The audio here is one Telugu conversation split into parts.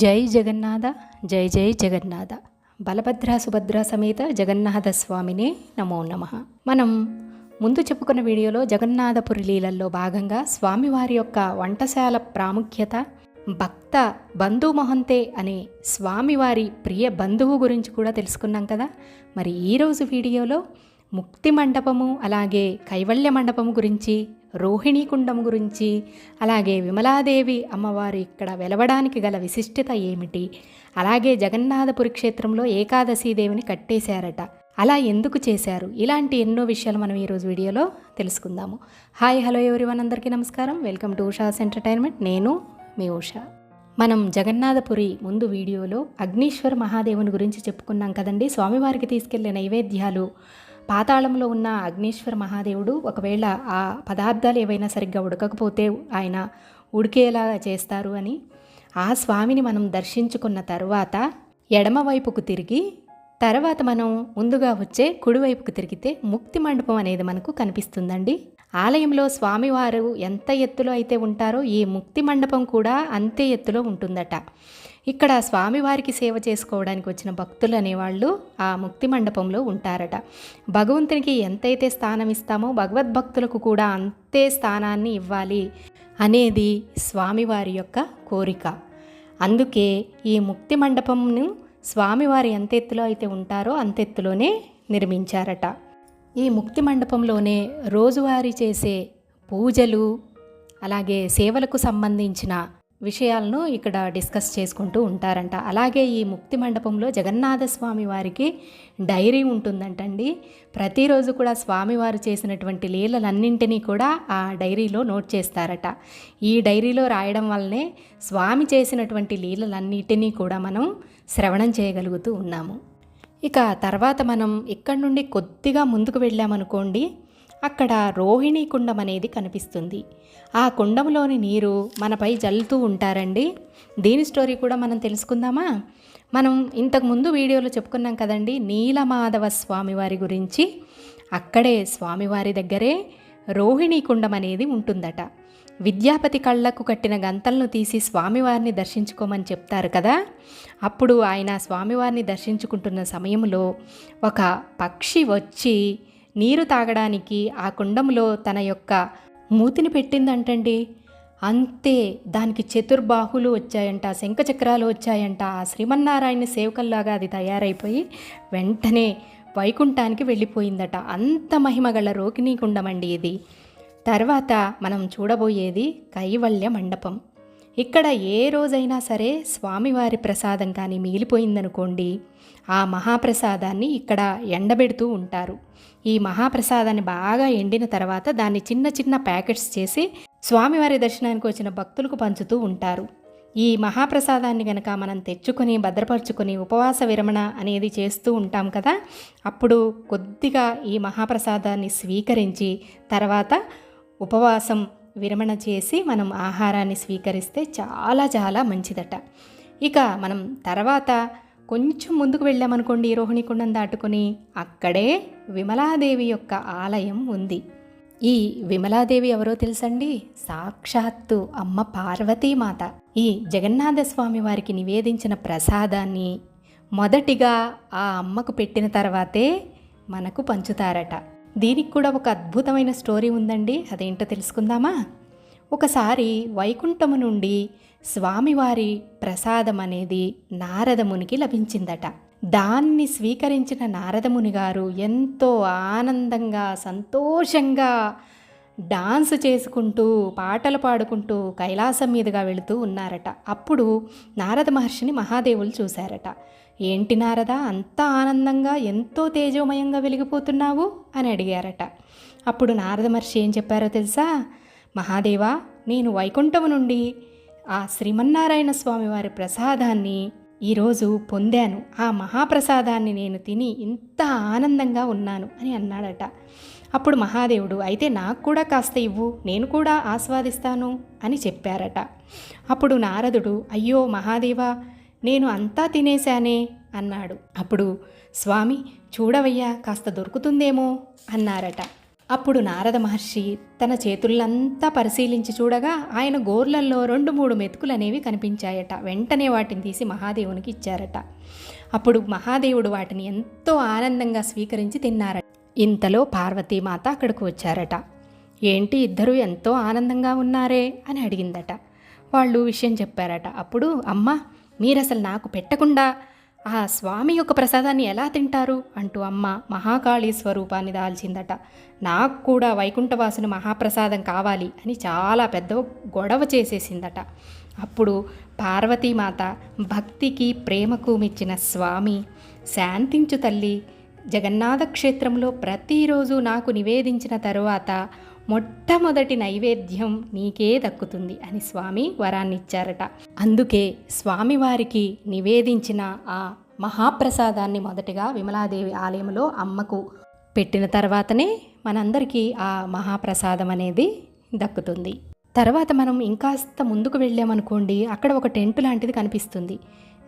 జై జగన్నాథ జై జై జగన్నాథ. బలభద్ర సుభద్ర సమేత జగన్నాథ స్వామినే నమో నమ. మనం ముందు చెప్పుకున్న వీడియోలో జగన్నాథపురి లీలల్లో భాగంగా స్వామివారి యొక్క వంటశాల ప్రాముఖ్యత భక్త బంధు మహంతే అనే స్వామివారి ప్రియ బంధువు గురించి కూడా తెలుసుకున్నాం కదా. మరి ఈరోజు వీడియోలో ముక్తి మండపము అలాగే కైవల్య మండపము గురించి రోహిణీ కుండం గురించి అలాగే విమలాదేవి అమ్మవారు ఇక్కడ వెలవడానికి గల విశిష్టత ఏమిటి? అలాగే జగన్నాథపురి క్షేత్రంలో ఏకాదశీదేవిని కట్టేశారట. అలా ఎందుకు చేశారు? ఇలాంటి ఎన్నో విషయాలు మనం ఈరోజు వీడియోలో తెలుసుకుందాము. హాయ్ హలో ఎవరివన్ అందరికీ నమస్కారం. Welcome to Usha's entertainment. నేను మీ ఉషా. మనం జగన్నాథపురి ముందు వీడియోలో అగ్నీశ్వర మహాదేవుని గురించి చెప్పుకున్నాం కదండి. స్వామివారికి తీసుకెళ్ళే నైవేద్యాలు పాతాళంలో ఉన్న అగ్నేశ్వర మహాదేవుడు ఒకవేళ ఆ పదార్థాలు ఏవైనా సరిగ్గా ఉడకకపోతే ఆయన ఉడికేలా చేస్తారు అని ఆ స్వామిని మనం దర్శించుకున్న తరువాత ఎడమవైపుకు తిరిగి తర్వాత మనం ముందుగా వచ్చే కుడివైపుకు తిరిగితే ముక్తి మండపం అనేది మనకు కనిపిస్తుందండి. ఆలయంలో స్వామివారు ఎంత ఎత్తులో అయితే ఉంటారో ఈ ముక్తి మండపం కూడా అంతే ఎత్తులో ఉంటుందట. ఇక్కడ స్వామివారికి సేవ చేసుకోవడానికి వచ్చిన భక్తులు అనేవాళ్ళు ఆ ముక్తి మండపంలో ఉంటారట. భగవంతునికి ఎంతైతే స్థానం ఇస్తామో భగవద్భక్తులకు కూడా అంతే స్థానాన్ని ఇవ్వాలి అనేది స్వామివారి యొక్క కోరిక. అందుకే ఈ ముక్తి మండపంను స్వామివారి ఎంతెత్తులో అయితే ఉంటారో అంతెత్తులోనే నిర్మించారట. ఈ ముక్తి మండపంలోనే రోజువారీ చేసే పూజలు అలాగే సేవలకు సంబంధించిన విషయాలను ఇక్కడ డిస్కస్ చేసుకుంటూ ఉంటారంట. అలాగే ఈ ముక్తి మండపంలో జగన్నాథ స్వామి వారికి డైరీ ఉంటుందంటండి. ప్రతిరోజు కూడా స్వామివారు చేసినటువంటి లీలలన్నింటినీ కూడా ఆ డైరీలో నోట్ చేస్తారట. ఈ డైరీలో రాయడం వల్లనే స్వామి చేసినటువంటి లీలలన్నిటినీ కూడా మనం శ్రవణం చేయగలుగుతూ ఉన్నాము. ఇక తర్వాత మనం ఇక్కడ నుండి కొద్దిగా ముందుకు వెళ్ళామనుకోండి అక్కడ రోహిణీ కుండం అనేది కనిపిస్తుంది. ఆ కుండంలోని నీరు మనపై జల్లుతూ ఉంటారండి. దీని స్టోరీ కూడా మనం తెలుసుకుందామా? మనం ఇంతకుముందు వీడియోలో చెప్పుకున్నాం కదండి నీలమాధవ స్వామివారి గురించి. అక్కడే స్వామివారి దగ్గరే రోహిణీ కుండం అనేది ఉంటుందట. విద్యాపతి కళ్ళకు కట్టిన గంతలను తీసి స్వామివారిని దర్శించుకోమని చెప్తారు కదా? అప్పుడు ఆయన స్వామివారిని దర్శించుకుంటున్న సమయంలో ఒక పక్షి వచ్చి నీరు తాగడానికి ఆ కుండంలో తన యొక్క మూతిని పెట్టిందంటండి. అంతే దానికి చతుర్బాహులు వచ్చాయంట శంఖచక్రాలు వచ్చాయంట. ఆ శ్రీమన్నారాయణ సేవకల్లాగా అది తయారైపోయి వెంటనే వైకుంఠానికి వెళ్ళిపోయిందట. అంత మహిమగల రోకిణీ కుండమండి ఇది. తర్వాత మనం చూడబోయేది కైవల్య మండపం. ఇక్కడ ఏ రోజైనా సరే స్వామివారి ప్రసాదం కానీ మిగిలిపోయిందనుకోండి ఆ మహాప్రసాదాన్ని ఇక్కడ ఎండబెడుతూ ఉంటారు. ఈ మహాప్రసాదాన్ని బాగా ఎండిన తర్వాత దాన్ని చిన్న చిన్న ప్యాకెట్స్ చేసి స్వామివారి దర్శనానికి వచ్చిన భక్తులకు పంచుతూ ఉంటారు. ఈ మహాప్రసాదాన్ని గనక మనం తెచ్చుకొని భద్రపరుచుకొని ఉపవాస విరమణ అనేది చేస్తూ ఉంటాం కదా అప్పుడు కొద్దిగా ఈ మహాప్రసాదాన్ని స్వీకరించి తర్వాత ఉపవాసం విరమణ చేసి మనం ఆహారాన్ని స్వీకరిస్తే చాలా చాలా మంచిదట. ఇక మనం తర్వాత కొంచెం ముందుకు వెళ్ళామనుకోండి రోహిణికుండం దాటుకుని దాటుకొని అక్కడే విమలాదేవి యొక్క ఆలయం ఉంది. ఈ విమలాదేవి ఎవరో తెలుసండి? సాక్షాత్తు అమ్మ పార్వతీమాత. ఈ జగన్నాథ స్వామి వారికి నివేదించిన ప్రసాదాన్ని మొదటిగా ఆ అమ్మకు పెట్టిన తర్వాతే మనకు పంచుతారట. దీనికి కూడా ఒక అద్భుతమైన స్టోరీ ఉందండి. అదేంటో తెలుసుకుందామా? ఒకసారి వైకుంఠము నుండి స్వామివారి ప్రసాదం అనేది నారదమునికి లభించిందట. దాన్ని స్వీకరించిన నారదముని గారు ఎంతో ఆనందంగా సంతోషంగా డాన్స్ చేసుకుంటూ పాటలు పాడుకుంటూ కైలాసం మీదుగా వెళుతూ ఉన్నారట. అప్పుడు నారద మహర్షిని మహాదేవులు చూశారట. ఏంటి నారద అంత ఆనందంగా ఎంతో తేజోమయంగా వెలిగిపోతున్నావు? అని అడిగారట. అప్పుడు నారద మహర్షి ఏం చెప్పారో తెలుసా? మహాదేవా నేను వైకుంఠము నుండి ఆ శ్రీమన్నారాయణ స్వామి వారి ప్రసాదాన్ని ఈరోజు పొందాను. ఆ మహాప్రసాదాన్ని నేను తిని ఇంత ఆనందంగా ఉన్నాను అని అన్నాడట. అప్పుడు మహాదేవుడు అయితే నాకు కూడా కాస్త ఇవ్వు నేను కూడా ఆస్వాదిస్తాను అని చెప్పారట. అప్పుడు నారదుడు అయ్యో మహాదేవా నేను అంతా తినేశానే అన్నాడు. అప్పుడు స్వామి చూడవయ్యా కాస్త దొరుకుతుందేమో అన్నారట. అప్పుడు నారద మహర్షి తన చేతులంతా పరిశీలించి చూడగా ఆయన గోర్లల్లో రెండు మూడు మెతుకులు అనేవి కనిపించాయట. వెంటనే వాటిని తీసి మహాదేవునికి ఇచ్చారట. అప్పుడు మహాదేవుడు వాటిని ఎంతో ఆనందంగా స్వీకరించి తిన్నారట. ఇంతలో పార్వతీమాత అక్కడికి వచ్చారట. ఏంటి ఇద్దరూ ఎంతో ఆనందంగా ఉన్నారే? అని అడిగిందట. వాళ్ళు విషయం చెప్పారట. అప్పుడు అమ్మ మీరసలు నాకు పెట్టకుండా ఆ స్వామి యొక్క ప్రసాదాన్ని ఎలా తింటారు అంటూ అమ్మ మహాకాళీ స్వరూపాన్ని దాల్చిందట. నాకు కూడా వైకుంఠవాసుని మహాప్రసాదం కావాలి అని చాలా పెద్ద గొడవ చేసేసిందట. అప్పుడు పార్వతీమాత భక్తికి ప్రేమకు మెచ్చిన స్వామి శాంతించు తల్లి జగన్నాథ క్షేత్రంలో ప్రతిరోజు నాకు నివేదించిన తరువాత మొట్టమొదటి నైవేద్యం నీకే దక్కుతుంది అని స్వామి వరాన్నిచ్చారట. అందుకే స్వామివారికి నివేదించిన ఆ మహాప్రసాదాన్ని మొదటిగా విమలాదేవి ఆలయంలో అమ్మకు పెట్టిన తర్వాతనే మనందరికీ ఆ మహాప్రసాదం అనేది దక్కుతుంది. తర్వాత మనం ఇంకాస్త ముందుకు వెళ్ళామనుకోండి అక్కడ ఒక టెంట్ లాంటిది కనిపిస్తుంది.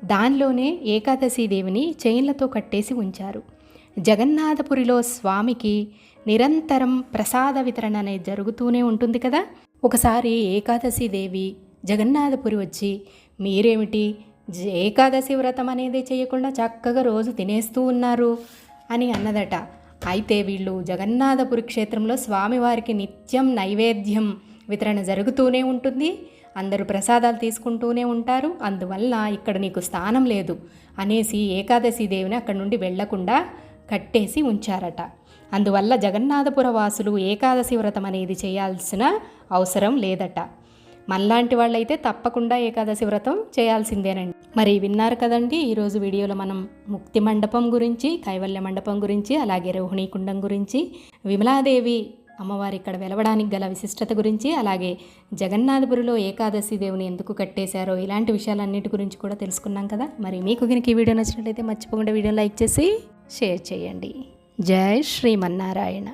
దానిలోనే ఏకాదశి దేవిని చైన్లతో కట్టేసి ఉంచారు. జగన్నాథపురిలో స్వామికి నిరంతరం ప్రసాద వితరణ అనేది జరుగుతూనే ఉంటుంది కదా? ఒకసారి ఏకాదశి దేవి జగన్నాథపురి వచ్చి మీరేమిటి? జ- ఏకాదశి వ్రతం అనేది చేయకుండా చక్కగా రోజు తినేస్తూ ఉన్నారు అని అన్నదట. అయితే వీళ్ళు జగన్నాథపురి క్షేత్రంలో స్వామివారికి నిత్యం నైవేద్యం వితరణ జరుగుతూనే ఉంటుంది. అందరూ ప్రసాదాలు తీసుకుంటూనే ఉంటారు. అందువల్ల ఇక్కడ నీకు స్థానం లేదు అనేసి ఏకాదశి దేవిని అక్కడి నుండి వెళ్ళకుండా కట్టేసి ఉంచారట. అందువల్ల జగన్నాథపుర వాసులు ఏకాదశి వ్రతం అనేది చేయాల్సిన అవసరం లేదట. మనలాంటి వాళ్ళైతే తప్పకుండా ఏకాదశి వ్రతం చేయాల్సిందేనండి. మరి విన్నారు కదండి ఈరోజు వీడియోలో మనం ముక్తి మండపం గురించి కైవల్య మండపం గురించి అలాగే రోహిణీ కుండం గురించి విమలాదేవి అమ్మవారి ఇక్కడ వెలవడానికి గల విశిష్టత గురించి అలాగే జగన్నాథపురిలో ఏకాదశి దేవుని ఎందుకు కట్టేశారో ఇలాంటి విషయాలన్నిటి గురించి కూడా తెలుసుకున్నాం కదా. మరి మీకు కనుక ఈ వీడియో నచ్చినట్లయితే మర్చిపోకుండా వీడియో లైక్ చేసి షేర్ చేయండి. జై శ్రీమన్నారాయణ.